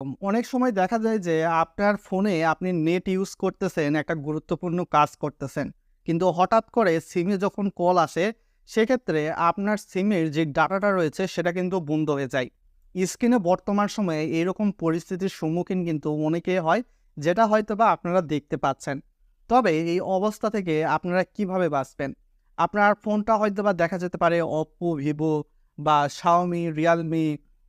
অনেক সময় দেখা যায় যে আপনার ফোনে আপনি নেট ইউজ করতেছেন, একটা গুরুত্বপূর্ণ কাজ করতেছেন। কিন্তু হঠাৎ করে সিমে যখন কল আসে, সেক্ষেত্রে আপনার সিমের যে ডাটাটা রয়েছে সেটা কিন্তু বন্ধ হয়ে যায়। স্ক্রিনে বর্তমান সময়ে এরকম পরিস্থিতির সম্মুখীন কিন্তু অনেকেই হয়, যেটা হয়তোবা আপনারা দেখতে পাচ্ছেন। তবে এই অবস্থা থেকে আপনারা কীভাবে বাঁচবেন? আপনার ফোনটা হয়তো বা দেখা যেতে পারে Oppo, ভিভো বা Xiaomi, Realme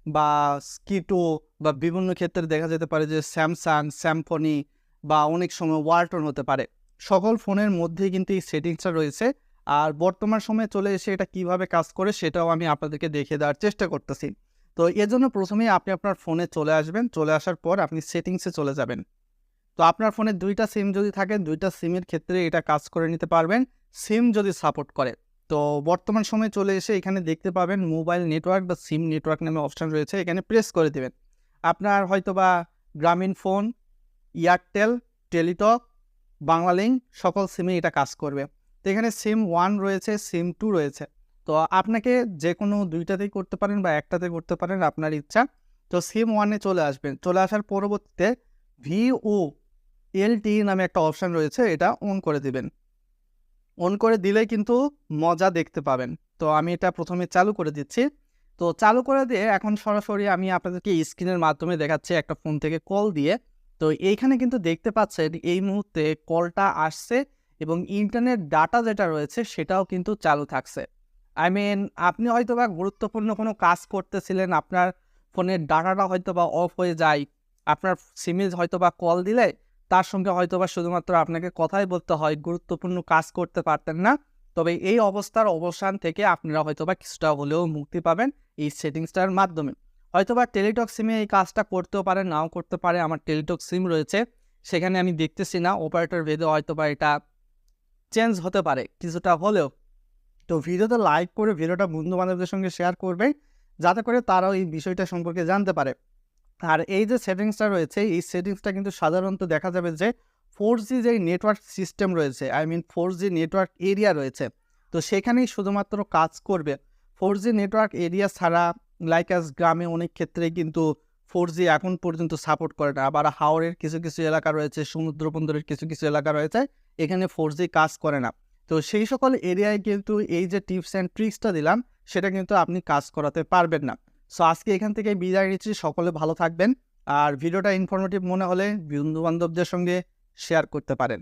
বা স্কিটো বা বিভিন্ন ক্ষেত্রে দেখা যেতে পারে যে স্যামসাং Symphony বা অনেক সময় Walton হতে পারে। সকল ফোনের মধ্যেই কিন্তু এই সেটিংসটা রয়েছে। আর বর্তমান সময়ে চলে এসে এটা কীভাবে কাজ করে সেটাও আমি আপনাদেরকে দেখিয়ে দেওয়ার চেষ্টা করতেছি। তো এজন্য ১ম এই আপনি আপনার ফোনে চলে আসবেন। চলে আসার পর আপনি সেটিংসে চলে যাবেন। তো আপনার ফোনে দুইটা সিম যদি থাকে, দুইটা সিমের ক্ষেত্রে এটা কাজ করে নিতে পারবেন, সিম যদি সাপোর্ট করে। তো বর্তমান সময়ে চলে এসে এখানে দেখতে পাবেন মোবাইল নেটওয়ার্ক বা সিম নেটওয়ার্ক নামে অপশন রয়েছে। এখানে প্রেস করে দেবেন আপনার হয়তোবা গ্রামীণ ফোন, এয়ারটেল, টেলিটক, বাংলালিংক সকল সিমেই এটা কাজ করবে। তো এখানে সিম ওয়ান রয়েছে, সিম টু রয়েছে। তো আপনাকে যেকোনো ২ টাতেই করতে পারেন বা একটাতে করতে পারেন আপনার ইচ্ছা। তো সিম ওয়ানে চলে আসবেন। চলে আসার পরবর্তীতে VoLTE নামে একটা অপশন রয়েছে, এটা অন করে দিবেন। অন করে দিলেই কিন্তু মজা দেখতে পাবেন। তো আমি এটা প্রথমে চালু করে দিচ্ছি। তো চালু করে দিয়ে এখন সরাসরি আমি আপনাদেরকে স্ক্রিনের মাধ্যমে দেখাচ্ছি একটা ফোন থেকে কল দিয়ে। তো এইখানে কিন্তু দেখতে পাচ্ছেন এই মুহূর্তে কলটা আসছে এবং ইন্টারনেট ডাটা যেটা রয়েছে সেটাও কিন্তু চালু থাকছে। আই মিন আপনি হয়তোবা গুরুত্বপূর্ণ কোনো কাজ করতেছিলেন, আপনার ফোনের ডাটাটা হয়তোবা অফ হয়ে যায়। আপনার সিমে হয়তোবা কল দিলে তার সঙ্গে হয়তোবা শুধুমাত্র আপনাকে কথাই বলতে হয়, গুরুত্বপূর্ণ কাজ করতে পারতেন না। তবে এই অবস্থার অবসান থেকে আপনারা হয়তোবা কিছুটা হলেও মুক্তি পাবেন এই সেটিংসটার মাধ্যমে। হয়তোবা টেলিটক সিমে এই কাজটা করতেও পারে, নাও করতে পারে। আমার টেলিটক সিম রয়েছে। সেখানে আমি দেখতেছি না। অপারেটর ভেদে হয়তোবা এটা চেঞ্জ হতে পারে কিছুটা হলেও। তো ভিডিওতে লাইক করে ভিডিওটা বন্ধু-বান্ধবদের সঙ্গে শেয়ার করবেন, যাতে করে তারাও এই বিষয়টা সম্পর্কে জানতে পারে। আর এই যে সেটিংসটা রয়েছে, এই সেটিংসটা কিন্তু সাধারণত দেখা যাবে যে 4G যেই নেটওয়ার্ক সিস্টেম রয়েছে, I mean four G network area রয়েছে, তো সেখানেই শুধুমাত্র কাজ করবে। 4G নেটওয়ার্ক এরিয়া ছাড়া লাইক অ্যাজ গ্রামে অনেক ক্ষেত্রেই কিন্তু 4G এখন পর্যন্ত সাপোর্ট করে না। আবার হাওরের কিছু, কিছু এলাকা রয়েছে, সমুদ্র বন্দরের কিছু, কিছু এলাকা রয়েছে, এখানে 4G কাজ করে না। তো সেই সকল এরিয়ায় কিন্তু এই যে টিপস অ্যান্ড ট্রিক্সটা দিলাম, সেটা কিন্তু আপনি কাজ করাতে পারবেন না। সো আজকে এখান থেকে বিদায় নিচ্ছি। সকলে ভালো থাকবেন। আর ভিডিওটা ইনফরমেটিভ মনে হলে বন্ধু-বান্ধবদের সঙ্গে শেয়ার করতে পারেন।